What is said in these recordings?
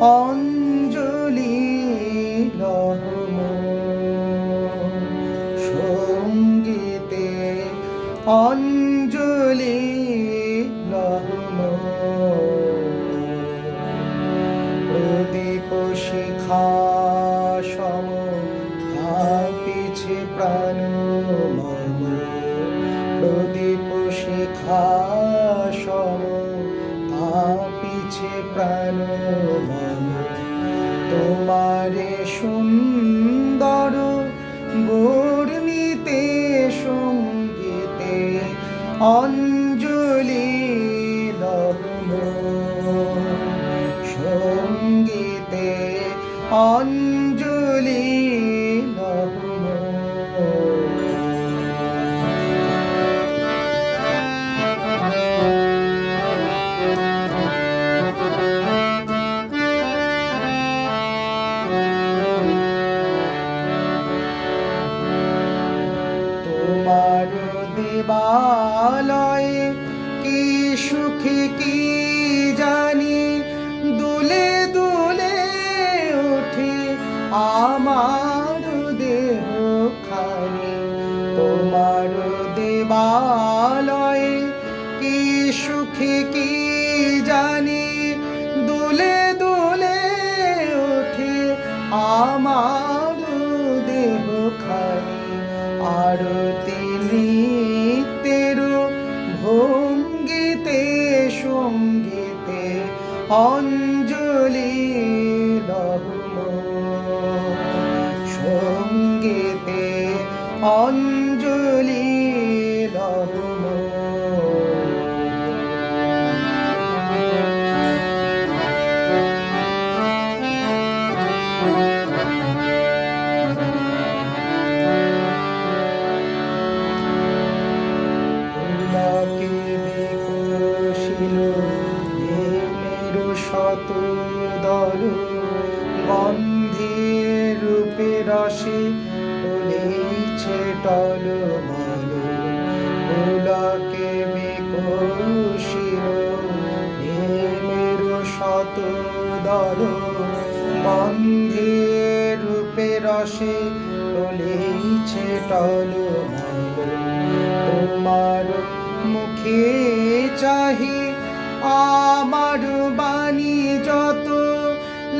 অঞ্জলি লহম সঙ্গীতে অঞ্জলি লহম প্রদীপ শিখা সম পিছে প্রাণ মম। প্রদীপ শিখা সম পিছে প্রাণ তোমারে সুন্দর বর্ণিতে সঙ্গীতে অঞ্জলি দর্ম সঙ্গীতে অঞ্জলি দেবালয়ে কি সুখে, কি জানি। দুলে দুলে ওঠে আমার দেহ খানি তোমার দেবালয়ে, কি সুখে, কি জানি। দুলে দুলে ওঠে আমার অঞ্জলি সঙ্গীতে অঞ্জলি বিকশিল প্রেমের শত দল গন্ধে রূপে রসে তুলেছে টল মল ফুলকে বিকশিল প্রেমের শত দল গন্ধে রূপে রসে তুলেছে টল মল তোমার মুখে চাহি আমার বাণী যত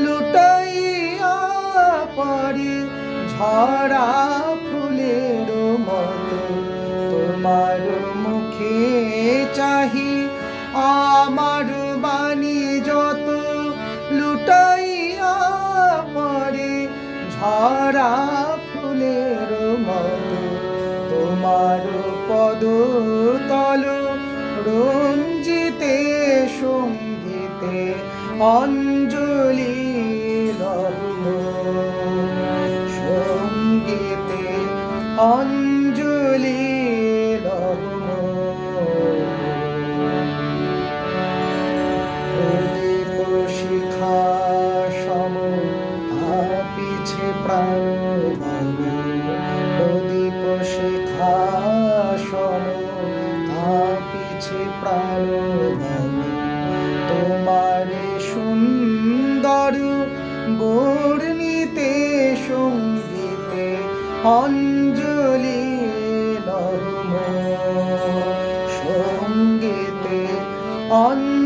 লুটাইয়া পড়ে, ঝরা ফুলের মতো তোমার মুখে চাহি। আমার বাণী যত লুটাইয়া পড়ে, ঝরা ফুলের মতো তোমার পদ তল রঞ্জিতে অঞ্জলি সঙ্গীতে অঞ্জলি শিখা সম পিছে প্রাণ অঞ্জলি সঙ্গীতে অঞ্জলি